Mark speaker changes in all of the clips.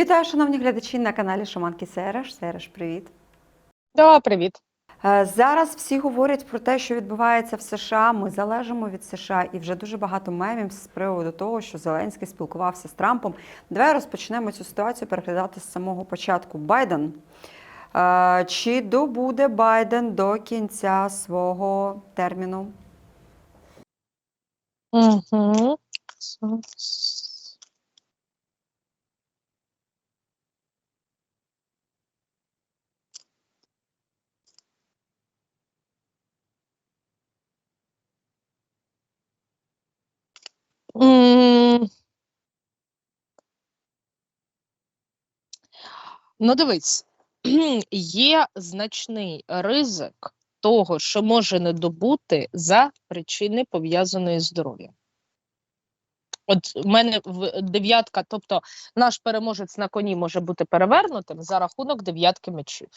Speaker 1: Вітаю, шановні глядачі на каналі Шаманки Сереш. Сереш, привіт.
Speaker 2: Да, привіт.
Speaker 1: Е, Зараз всі говорять про те, що відбувається в США. Ми залежимо від США, і вже дуже багато мемів з приводу того, що Зеленський спілкувався з Трампом. Давай розпочнемо цю ситуацію переглядати з самого початку. Байден. Е, Чи добуде Байден до кінця свого терміну?
Speaker 2: Угу. Ну, дивись, є значний ризик того, що може не добути за причини пов'язаної з здоров'ям. От в мене дев'ятка, тобто наш переможець на коні може бути перевернутим за рахунок дев'ятки мечів.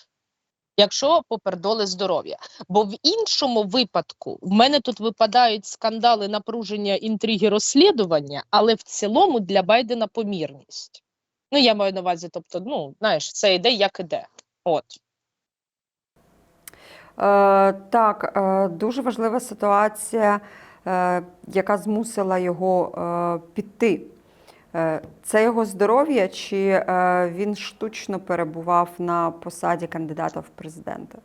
Speaker 2: Якщо попердоли здоров'я. Бо в іншому випадку в мене тут випадають скандали, напруження, інтриги, розслідування, але в цілому для Байдена помірність. Ну, я маю на увазі, тобто, ну, знаєш, це йде як іде. От.
Speaker 1: Е, так, е, дуже важлива ситуація, е, яка змусила його е, піти. Е, це його здоров'я, чи е, він штучно перебував на посаді кандидата в президенти?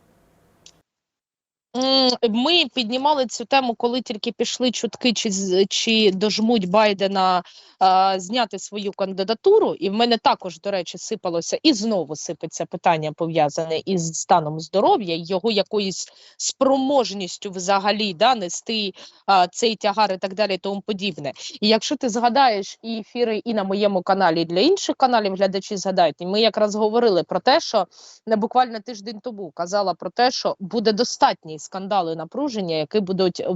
Speaker 2: Ми піднімали цю тему, коли тільки пішли чутки, чи, чи дожмуть Байдена а, зняти свою кандидатуру. І в мене також, до речі, сипалося і знову сипеться питання пов'язане із станом здоров'я, його якоюсь спроможністю взагалі да, нести а, цей тягар і так далі, і тому подібне. І якщо ти згадаєш і ефіри і на моєму каналі, і для інших каналів глядачі згадають, і ми якраз говорили про те, що не буквально тиждень тому казала про те, що буде достатній скандали напруження, які будуть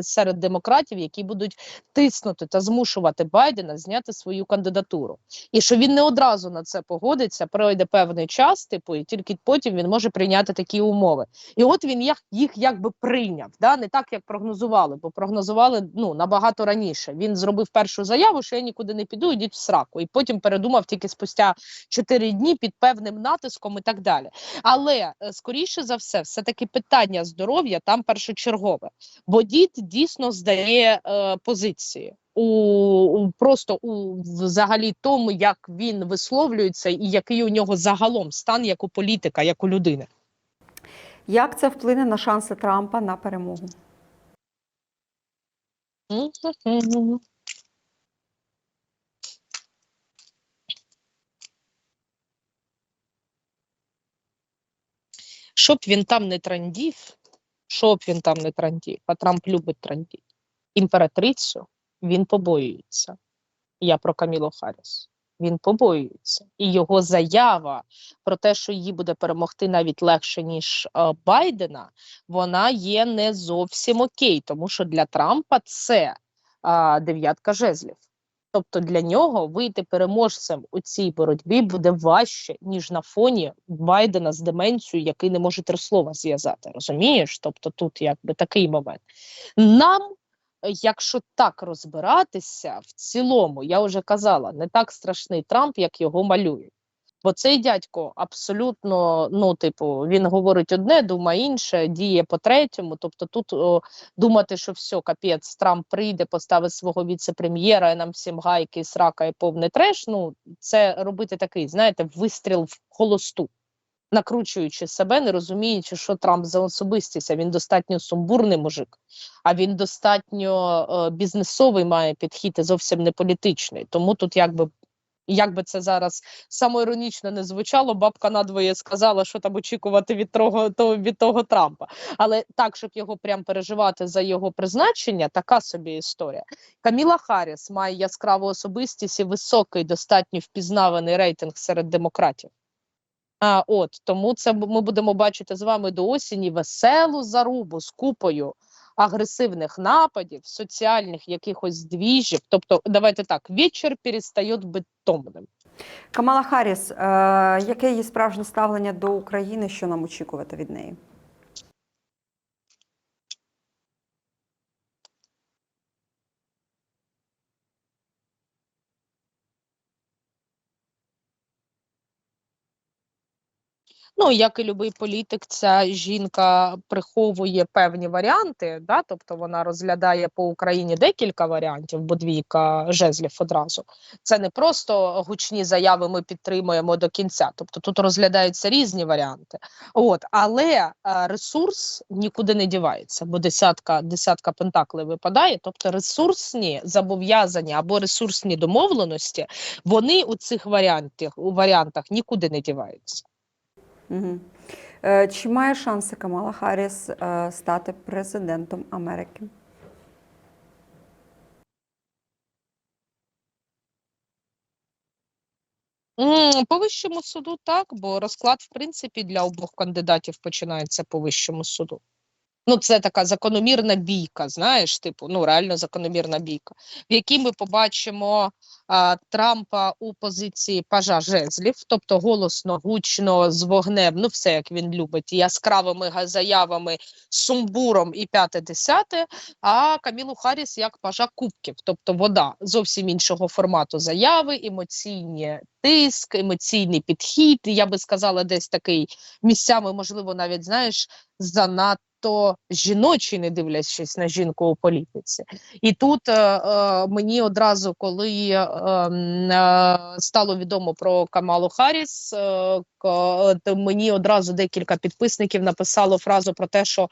Speaker 2: серед демократів, які будуть тиснути та змушувати Байдена зняти свою кандидатуру, і що він не одразу на це погодиться, пройде певний час, типу, і тільки потім він може прийняти такі умови. І от він їх, їх якби прийняв, да не так як прогнозували, бо прогнозували ну набагато раніше. Він зробив першу заяву, що я нікуди не піду, йдіть в сраку, і потім передумав тільки спустя 4 дні під певним натиском і так далі. Але е, скоріше за все, все таки питання здоров'я там першочергове, бо дід дійсно здає е, позиції. У, у просто у взагалі тому, як він висловлюється, і який у нього загалом стан як у політика, як у людини.
Speaker 1: Як це вплине на шанси Трампа на перемогу?
Speaker 2: Щоб він там не трандів, щоб він там не трандів, а Трамп любить трандів. Імператрицю він побоюється. Я про Камілу Харріс. Він побоюється. І його заява про те, що її буде перемогти навіть легше, ніж е, Байдена, вона є не зовсім окей, тому що для Трампа це а, дев'ятка жезлів. Тобто для нього вийти переможцем у цій боротьбі буде важче, ніж на фоні Байдена з деменцією, який не може три слова зв'язати. Розумієш? Тобто тут якби такий момент. Нам, якщо так розбиратися, в цілому, я вже казала, не так страшний Трамп, як його малюють. Бо цей дядько абсолютно, ну, типу, він говорить одне, думає інше, діє по третьому. Тобто, тут о, думати, що все, капець, Трамп прийде, поставить свого віце-прем'єра, і нам всім гайки, срака і повний треш. Ну, це робити такий, знаєте, вистріл в холосту, накручуючи себе, не розуміючи, що Трамп за особистість. А Він достатньо сумбурний мужик, а він достатньо е, бізнесовий має підхід і зовсім не політичний. Тому тут якби. Як би це зараз самоіронічно не звучало, бабка надвоє сказала, що там очікувати від того, того від того Трампа. Але так, щоб його прям переживати за його призначення, така собі історія. Каміла Харріс має яскраву особистість і високий, достатньо впізнаваний рейтинг серед демократів. А от тому це ми будемо бачити з вами до осені веселу зарубу з купою агресивних нападів, соціальних якихось здвіжів. Тобто, давайте так, вечір перестає бути томним.
Speaker 1: Камала Харріс, е, яке її справжнє ставлення до України? Що нам очікувати від неї?
Speaker 2: Ну, як і любий політик, ця жінка приховує певні варіанти, да? тобто вона розглядає по Україні декілька варіантів, бо двійка жезлів одразу. Це не просто гучні заяви ми підтримуємо до кінця. Тобто тут розглядаються різні варіанти. От, але е, ресурс нікуди не дівається, бо десятка, десятка пентаклей випадає. Тобто ресурсні зобов'язання або ресурсні домовленості, вони у цих варіантах, у варіантах нікуди не діваються.
Speaker 1: Угу. Чи має шанси Камала Харріс е, стати президентом Америки?
Speaker 2: По вищому суду так, бо розклад, в принципі, для обох кандидатів починається по вищому суду. Ну, це така закономірна бійка, знаєш, типу, ну реально закономірна бійка, в якій ми побачимо а, Трампа у позиції пажа жезлів, тобто голосно, гучно, з вогнем, ну все як він любить, яскравими заявами, сумбуром і п'яте десяте. А Камілу Харріс як пажа кубків, тобто вода зовсім іншого формату заяви, емоційні тиск, емоційний підхід. Я би сказала, десь такий місцями, можливо, навіть знаєш, занадто жіночий, не дивлячись на жінку у політиці. І тут е, е, мені одразу, коли е, е, стало відомо про Камалу Харріс, е, то мені одразу декілька підписників написало фразу про те, що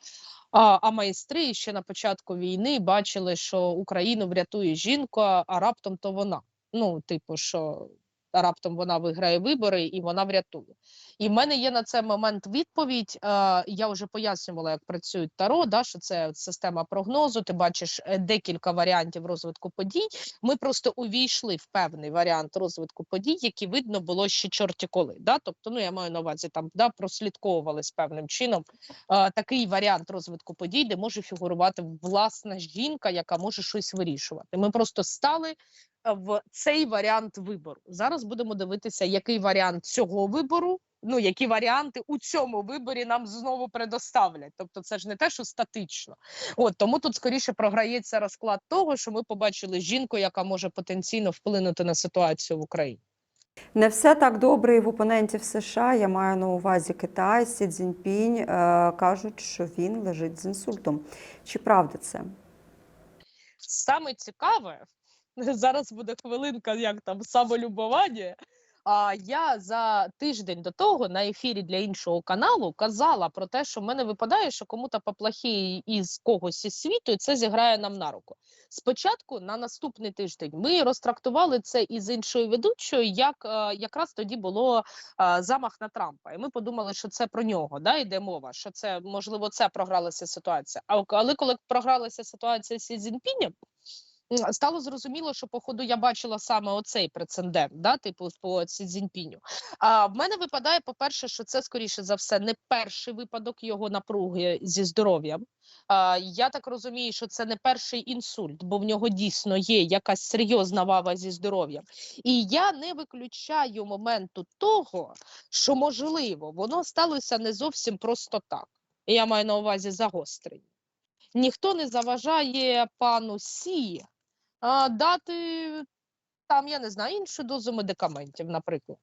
Speaker 2: а, а майстри ще на початку війни бачили, що Україну врятує жінка, а раптом то вона. Ну, типу, що раптом вона виграє вибори і вона врятує. І в мене є на це момент відповідь. Я вже пояснювала, як працюють таро, да, що це система прогнозу. Ти бачиш е, декілька варіантів розвитку подій. Ми просто увійшли в певний варіант розвитку подій, які видно було ще чорті коли. Да? Тобто, ну я маю на увазі там да, прослідковували з певним чином такий варіант розвитку подій, де може фігурувати власна жінка, яка може щось вирішувати. Ми просто стали в цей варіант вибору. Зараз будемо дивитися, який варіант цього вибору. Ну, які варіанти у цьому виборі нам знову предоставлять. Тобто, це ж не те, що статично. От тому тут скоріше програється розклад того, що ми побачили жінку, яка може потенційно вплинути на ситуацію в Україні.
Speaker 1: Не все так добре і в опонентів США. Я маю на увазі Китай, Сі Цзіньпінь е, кажуть, що він лежить з інсультом. Чи правда це?
Speaker 2: Саме цікаве, зараз буде хвилинка, як там самолюбування. А я за тиждень до того на ефірі для іншого каналу казала про те, що в мене випадає, що кому-то поплохіє із когось із світу, і це зіграє нам на руку. Спочатку на наступний тиждень ми розтрактували це із іншою ведучою, як е, якраз тоді було е, замах на Трампа. І ми подумали, що це про нього да, йде мова, що це можливо це програлася ситуація. А але коли програлася ситуація з Сі Цзіньпінем, м, стало зрозуміло, що походу я бачила саме оцей прецедент, да, типу по Цзіньпіню. А в мене випадає, по-перше, що це скоріше за все не перший випадок його напруги зі здоров'ям. А, я так розумію, що це не перший інсульт, бо в нього дійсно є якась серйозна вава зі здоров'ям. І я не виключаю моменту того, що можливо воно сталося не зовсім просто так. Я маю на увазі загострення. Ніхто не заважає пану Сі дати там, я не знаю, іншу дозу медикаментів, наприклад.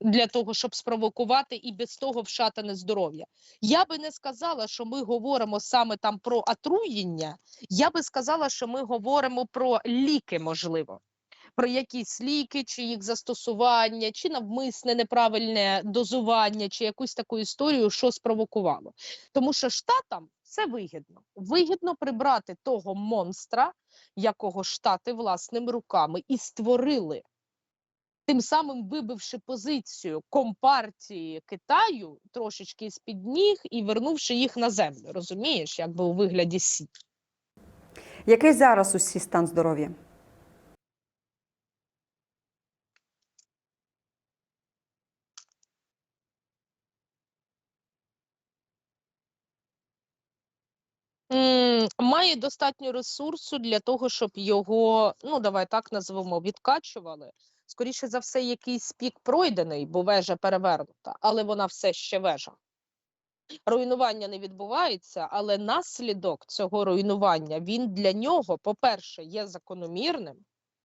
Speaker 2: Для того, щоб спровокувати і без того вшатане здоров'я. Я би не сказала, що ми говоримо саме там про отруєння. Я би сказала, що ми говоримо про ліки, можливо, про якісь ліки, чи їх застосування, чи навмисне неправильне дозування, чи якусь таку історію, що спровокувало. Тому що штатам це вигідно. Вигідно прибрати того монстра, якого штати власними руками і створили. Тим самим вибивши позицію компартії Китаю трошечки з-під ніг і вернувши їх на землю, розумієш, якби у вигляді сі.
Speaker 1: Який зараз усі стан здоров'я?
Speaker 2: Має достатньо ресурсу для того, щоб його, ну давай так назвемо, відкачували. Скоріше за все, якийсь пік пройдений, бо вежа перевернута, але вона все ще вежа. Руйнування не відбувається, але наслідок цього руйнування він для нього, по-перше, є закономірним.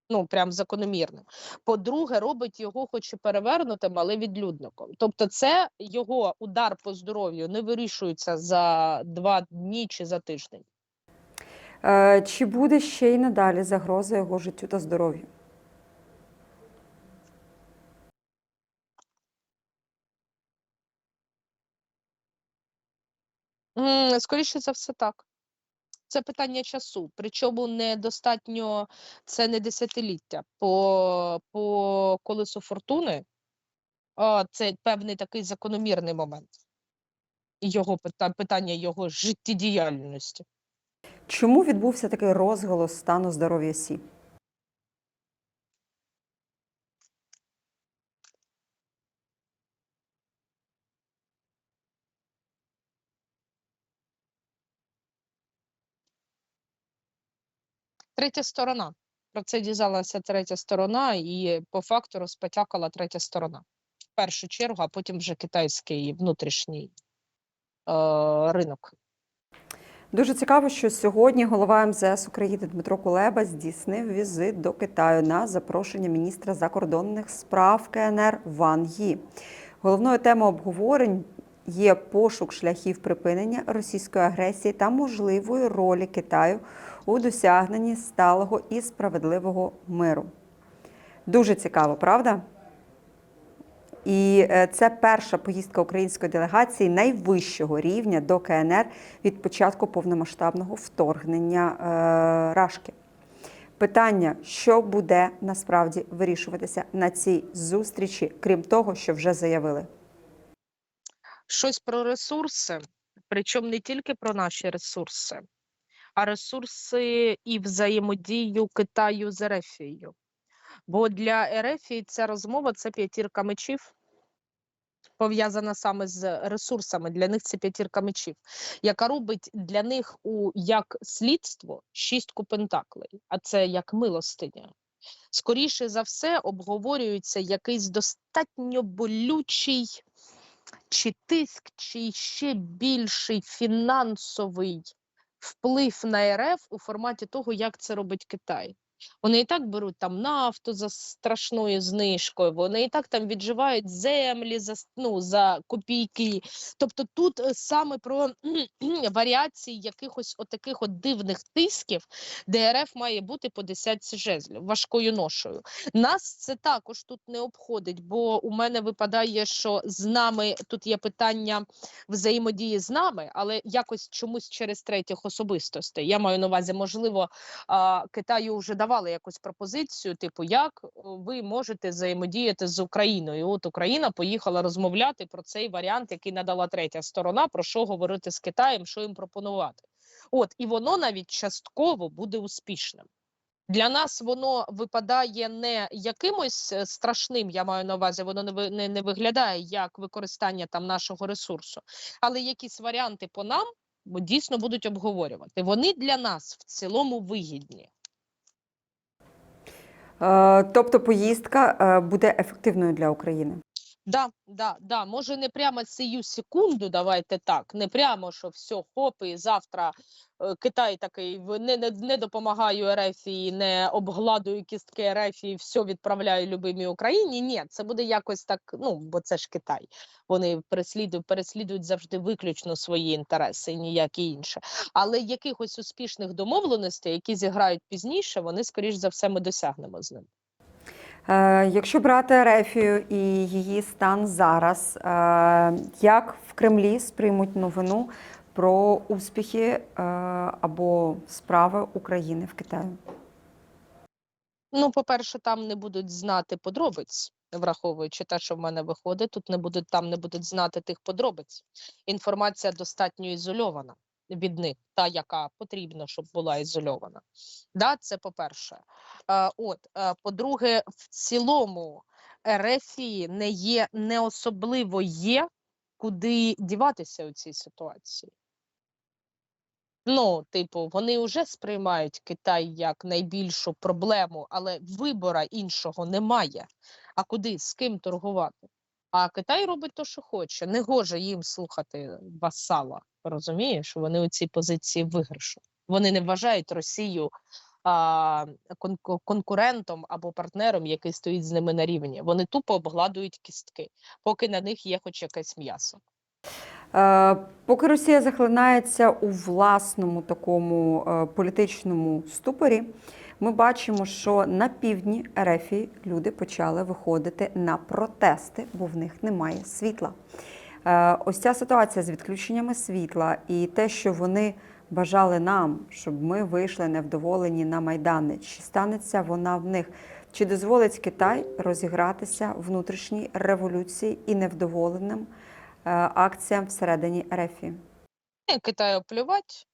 Speaker 2: Ну, прям закономірним. По-друге, робить його, хоч і перевернутим, але відлюдником. Тобто, це його удар по здоров'ю не вирішується за два дні чи за тиждень.
Speaker 1: Е, Чи буде ще й надалі загроза його життю та здоров'ю?
Speaker 2: Скоріше за все, так. Це питання часу. Причому недостатньо, це не десятиліття. По, по колесу фортуни це певний такий закономірний момент. Його питання його життєдіяльності.
Speaker 1: Чому відбувся такий розголос стану здоров'я Сі?
Speaker 2: Третя сторона. Про це дізналася третя сторона, і по факту розпотякала третя сторона. В першу чергу, а потім вже китайський внутрішній е, ринок.
Speaker 1: Дуже цікаво, що сьогодні голова МЗС України Дмитро Кулеба здійснив візит до Китаю на запрошення міністра закордонних справ КНР Ван Ї. Головною темою обговорень є пошук шляхів припинення російської агресії та можливої ролі Китаю у досягненні сталого і справедливого миру. Дуже цікаво, правда? І е, це перша поїздка української делегації найвищого рівня до КНР від початку повномасштабного вторгнення е, Рашки. Питання, що буде насправді вирішуватися на цій зустрічі, крім того, що вже заявили.
Speaker 2: Щось про ресурси, причому не тільки про наші ресурси, а ресурси і взаємодію Китаю з Ерефією. Бо для Ерефії ця розмова це п'ятірка мечів, пов'язана саме з ресурсами. Для них це п'ятірка мечів, яка робить для них у як слідство шістку пентаклей, а це як милостиня. Скоріше за все, обговорюється якийсь достатньо болючий чи тиск, чи ще більший фінансовий вплив на РФ у форматі того, як це робить Китай. Вони і так беруть там нафту за страшною знижкою, вони і так там відживають землі за, ну, за копійки. Тобто тут е, саме про варіації якихось отаких от дивних тисків, де РФ має бути по десятці жезлів важкою ношою. Нас це також тут не обходить, бо у мене випадає, що з нами тут є питання взаємодії з нами, але якось чомусь через третіх особистостей. Я маю на увазі, можливо, Китаю вже давали якусь пропозицію, типу, як ви можете взаємодіяти з Україною. От Україна поїхала розмовляти про цей варіант, який надала третя сторона, про що говорити з Китаєм, що їм пропонувати. От і воно навіть частково буде успішним. Для нас воно випадає не якимось е, страшним, я маю на увазі, воно не, не, не виглядає як використання там нашого ресурсу, але якісь варіанти по нам дійсно будуть обговорювати. Вони для нас в цілому вигідні.
Speaker 1: Е, Тобто поїздка е, буде ефективною для України.
Speaker 2: Да, да, да. Може, не прямо сию секунду, давайте так, не прямо, що все, хоп, і завтра е, Китай такий не, не, не допомагаю Ерефії, не обгладую кістки Ерефії, все відправляю любимій Україні. Ні, це буде якось так, ну, бо це ж Китай. Вони переслідують, переслідують завжди виключно свої інтереси, ніякі інші. Але якихось успішних домовленостей, які зіграють пізніше, вони, скоріш за все, ми досягнемо з ним.
Speaker 1: Е, Якщо брати Рефію і її стан зараз, е, як в Кремлі сприймуть новину про успіхи е, або справи України в Китаї?
Speaker 2: Ну, по-перше, там не будуть знати подробиць, враховуючи те, що в мене виходить, тут не будуть там не будуть знати тих подробиць. Інформація достатньо ізольована від них, та яка потрібно, щоб була ізольована. Да, це по-перше. Е, от, е, по-друге, в цілому Ерефії не є не особливо є, куди діватися у цій ситуації. Ну, типу, вони вже сприймають Китай як найбільшу проблему, але вибора іншого немає. А куди з ким торгувати? А Китай робить те, що хоче. Не гоже їм слухати васала. Розумієш? Вони у цій позиції виграшу. Вони не вважають Росію а, конкурентом або партнером, який стоїть з ними на рівні. Вони тупо обгладують кістки, поки на них є хоч якесь м'ясо.
Speaker 1: Е, Поки Росія захлинається у власному такому е, політичному ступорі, ми бачимо, що на півдні Ерефії люди почали виходити на протести, бо в них немає світла. Е, Ось ця ситуація з відключеннями світла і те, що вони бажали нам, щоб ми вийшли невдоволені на майдани. Чи станеться вона в них? Чи дозволить Китай розігратися внутрішній революції і невдоволеним? е, акціям всередині.
Speaker 2: Ні, Китаю плювать,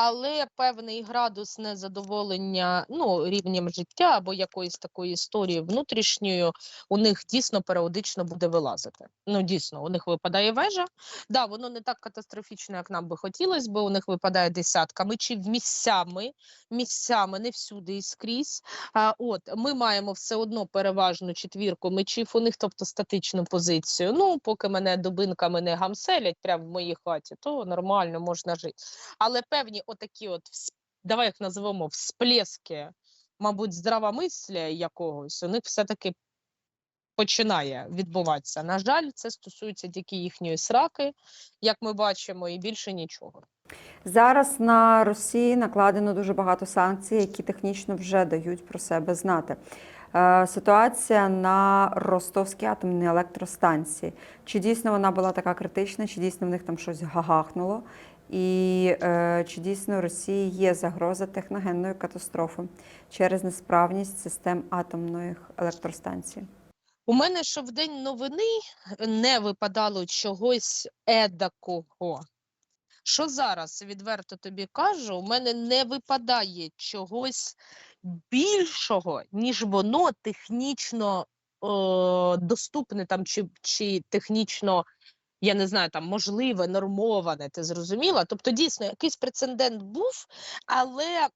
Speaker 2: але певний градус незадоволення ну, рівнем життя або якоїсь такої історії внутрішньою у них дійсно періодично буде вилазити. Ну, дійсно, у них випадає вежа. Да, воно не так катастрофічно, як нам би хотілося, бо у них випадає десятками чи місцями, місцями, не всюди і скрізь. А, от ми маємо все одно переважну четвірку мечів у них, тобто статичну позицію. Ну, поки мене дубинками не гамселять прямо в моїй хаті, то нормально можна жити. Але певні отакі, от давай їх називемо всплески, мабуть, здравомислля якогось, у них все-таки починає відбуватися. На жаль, це стосується тільки їхньої сраки, як ми бачимо, і більше нічого.
Speaker 1: Зараз на Росії накладено дуже багато санкцій, які технічно вже дають про себе знати. Е, Ситуація на Ростовській атомній електростанції. Чи дійсно вона була така критична, чи дійсно в них там щось гагахнуло? І е, чи дійсно Росії є загроза техногенної катастрофи через несправність систем атомних електростанцій?
Speaker 2: У мене що в день новини не випадало чогось едакого. Що зараз відверто тобі кажу, у мене не випадає чогось більшого, ніж воно технічно е, доступне там чи, чи технічно, я не знаю, там можливе, нормоване, ти зрозуміла? Тобто, дійсно, якийсь прецедент був, але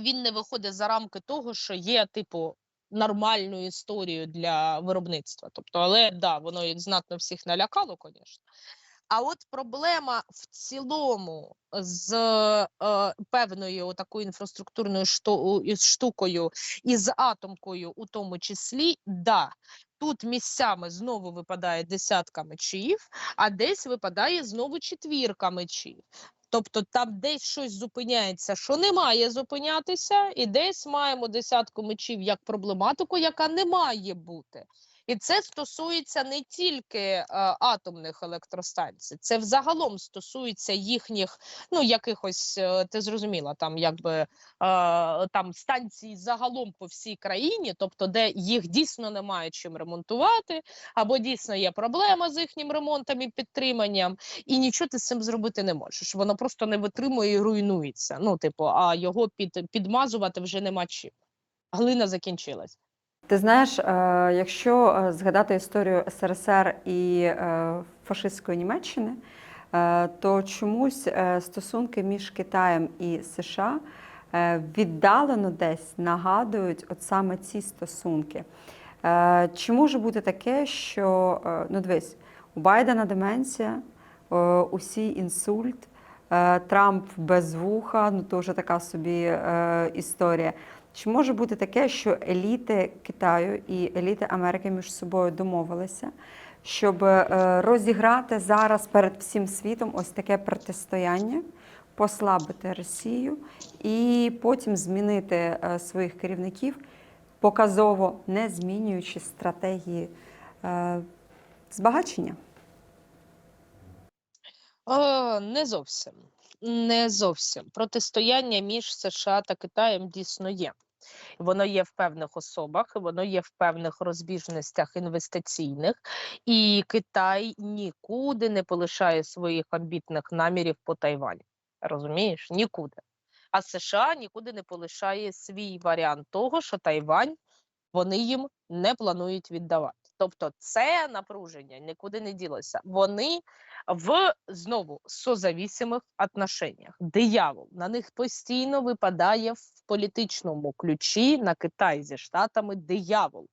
Speaker 2: він не виходить за рамки того, що є, типу, нормальною історією для виробництва. Тобто, але да, воно їх знатно всіх налякало, звісно. А от проблема в цілому з е, певною такою інфраструктурною шту, штукою і з атомкою, у тому числі, да. Тут місцями знову випадає десятка мечів, а десь випадає знову четвірка мечів. Тобто там десь щось зупиняється, що не має зупинятися, і десь маємо десятку мечів як проблематику, яка не має бути. І це стосується не тільки е, атомних електростанцій, це взагалом стосується їхніх, ну якихось, е, ти зрозуміла, там якби е, там станцій загалом по всій країні, тобто де їх дійсно немає чим ремонтувати, або дійсно є проблема з їхнім ремонтом і підтриманням, і нічого ти з цим зробити не можеш. Воно просто не витримує і руйнується. Ну, типу, а його під, підмазувати вже нема чим. Глина закінчилась.
Speaker 1: Ти знаєш, е, якщо е, згадати історію СРСР і е, фашистської Німеччини, то чомусь стосунки між Китаєм і США віддалено десь нагадують от саме ці стосунки. Чи може бути таке, що ну дивись, у Байдена деменція, усі інсульт, Трамп без вуха, ну то вже така собі історія. Чи може бути таке, що еліти Китаю і еліти Америки між собою домовилися, щоб е, розіграти зараз перед всім світом ось таке протистояння, послабити Росію і потім змінити е, своїх керівників, показово не змінюючи стратегії е, збагачення?
Speaker 2: Не зовсім. Не зовсім. Протистояння між США та Китаєм дійсно є. Воно є в певних особах, воно є в певних розбіжностях інвестиційних, і Китай нікуди не полишає своїх амбітних намірів по Тайвані. Розумієш? Нікуди. А США нікуди не полишає свій варіант того, що Тайвань вони їм не планують віддавати. Тобто це напруження нікуди не ділося. Вони в знову созавісимих отношеннях. Диявол на них постійно випадає в політичному ключі на Китай зі штатами диявол.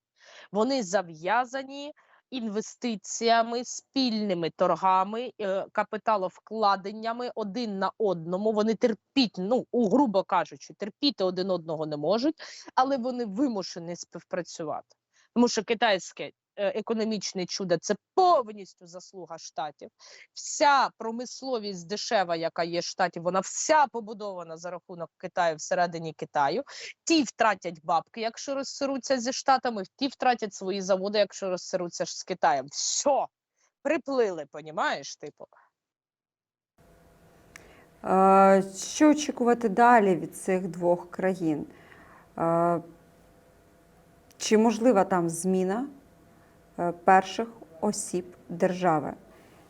Speaker 2: Вони зав'язані інвестиціями, спільними торгами, е, капіталовкладеннями один на одному. Вони терпіть, ну грубо кажучи, терпіти один одного не можуть, але вони вимушені співпрацювати. Тому що китайське економічне чудо це повністю заслуга штатів. Вся промисловість дешева, яка є в штаті, вона вся побудована за рахунок Китаю всередині Китаю. Ті втратять бабки, якщо розсируться зі штатами, ті втратять свої заводи, якщо розсируться з Китаєм. Все, приплили, понімаєш? Типу.
Speaker 1: Е, Що очікувати далі від цих двох країн? Е, Чи можлива там зміна е, перших осіб держави,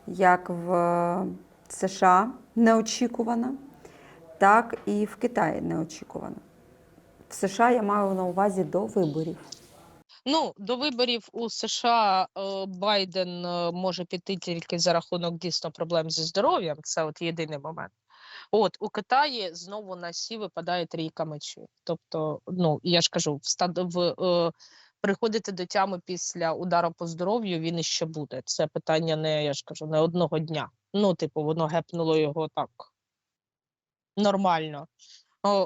Speaker 1: як в е, США неочікувана, так і в Китаї неочікувана? В США я маю на увазі до виборів.
Speaker 2: Ну, до виборів у США е, Байден е, може піти тільки за рахунок дійсно проблем зі здоров'ям. Це от єдиний момент. От у Китаї знову на сі випадає трійка мечів. Тобто, ну я ж кажу, в е, приходити до тями після удару по здоров'ю він іще буде. Це питання не я ж кажу, не одного дня. Ну, типу, воно гепнуло його так нормально.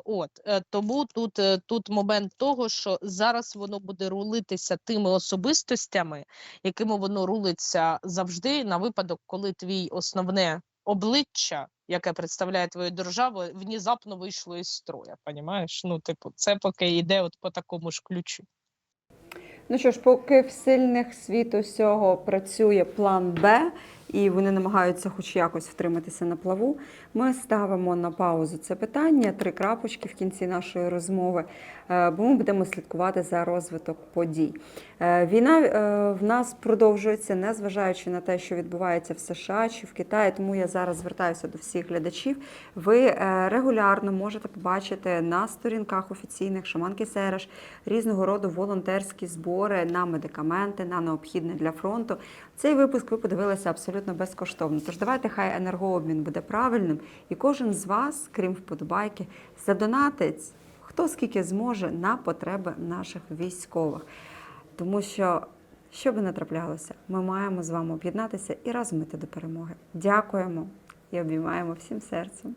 Speaker 2: От е, тому тут, е, тут момент того, що зараз воно буде рулитися тими особистостями, якими воно рулиться завжди на випадок, коли твій основне обличчя, яке представляє твою державу, внезапно вийшло із строя. Понімаєш? Ну, типу, це поки йде от по такому ж ключу.
Speaker 1: Ну що ж, поки в сильних світу всього працює план Б, і вони намагаються хоч якось втриматися на плаву, ми ставимо на паузу це питання, три крапочки в кінці нашої розмови, е, бо ми будемо слідкувати за розвиток подій. Е, Війна е, в нас продовжується, незважаючи на те, що відбувається в США чи в Китаї. Тому я зараз звертаюся до всіх глядачів. Ви регулярно можете побачити на сторінках офіційних шаманки Сереш різного роду волонтерські збори на медикаменти, на необхідне для фронту. Цей випуск ви подивилися абсолютно абсолютно безкоштовно. Тож давайте хай енергообмін буде правильним, і кожен з вас, крім вподобайки, задонатить хто скільки зможе на потреби наших військових. Тому що, що би не траплялося, ми маємо з вами об'єднатися і разом іти до перемоги. Дякуємо і обіймаємо всім серцем.